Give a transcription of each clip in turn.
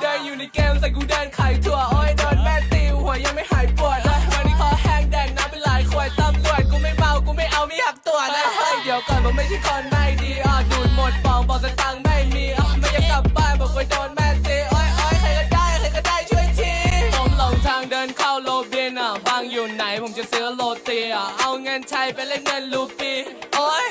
เดินอยู่ในเกมใส่กูเดินไข่ถั่วโอ้ยโดนแม่ตีหัวยังไม่หายปวดเลยวันนี้คอแห้งแดงน้ำเป็นหลายขวดตำรวจกูไม่เมากูไม่เอาไม่อยากตัวจเลยเฮ้ยเดี๋ยวก่อนผมไม่ใช่คนไม่ดีอะดูดหมดปองบอกสตังค์ไม่มีอะไม่อยากกลับบ้านบอกว่าโดนแม่ตีโอ้ยโอ้ยใครก็ได้ใครก็ได้ช่วยทีผมหลงทางเดินเข้าโลบียนอะบางอยู่ไหนผมจะซื้อโรตีอะเอาเงินใช้ไปเล่นเงินลูปีโอ้ย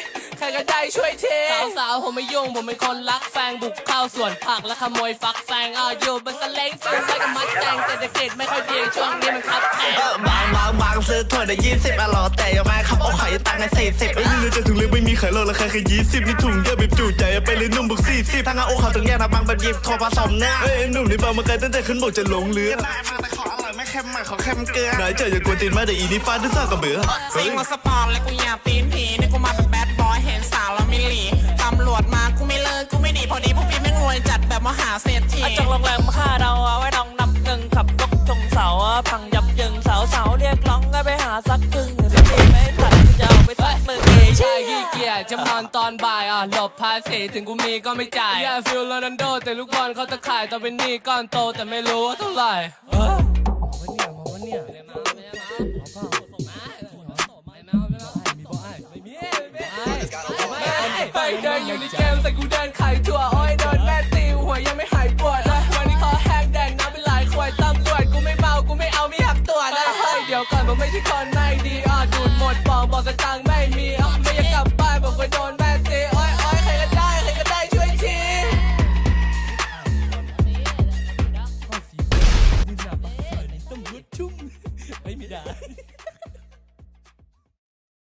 ใครก็ได้ช่วยทีสาวๆผมไม่ยุ่งผมเป็นคนรักแฟงบุกเข้าสวนผักและขโมยฟักแฟงอะอยู่บนสเล้งซื้อไปกับมัดแตงเศรษฐกิจไม่ค่อยดีช่วงนี้มันคับแคบเออบางบางบางซื้อถ้วยได้ยี่สิบอะหรอแต่ยังไม่ครับเอาไข่ตังค์ในสี่สิบไอ้นี่เลยจะถุงเล็กไม่มีไข่ลดราคาแค่ยี่สิบนี่ถุงเยอะแบบจุใจไปเลยนุ่มบุกสี่สิบทั้งเอาโอเขาต้องแยกนะบางแบบหยิบทอผสมเนี่ยเอ้ยหนุ่มนี่บางมาไกลตั้งแต่ขึ้นบกจะลงเรือได้มาแต่ขออร่อยไม่เค็มมากขอเค็มเกลือไหนเจออย่ากวนตีนมาแต่อีนี่ฟาดที่ซ่ากับเบื่อซิงมาสปอร์ตและกูอยากตีนผีนี่กูม มหาเศรษฐีอาจงโรงแรมมาฆ่าเราเอาไว้น้องนับเงินขับรถชงเสาพังยับยิงสาวสาวๆเรียกร้องให้ไปหาสักครึ่งหรือที่ไม่ทันจะเอาไปสักหนึ่งเอ้ยใช่ขี้เกียจจะนอนตอนบ่ายอะหลบภาษีถึงกูมีก็ไม่จ่ายอย่าฟิลโรนัลโด แต่ลูกบอลเขาจะขายตอนเป็นหนี้ก้อนโตแต่ไม่รู้ว่าเท่าไหร่เฮ้ยมองวะเนี่ยมองวะเนี่ยไปเดินอยู่ในเกมใส่กูเดินไขถั่วโอ้ย ก่อนบอกไม่ที่คนไม่ดีอะดูดหมดบอกบอกกระจังไม่มีอะไม่อยากกลับบ้านผมเคยโดนแม่ตีอ้อยอ้อยใครก็ได้ใครก็ได้ช่วยทีชุ่มไม่มีด่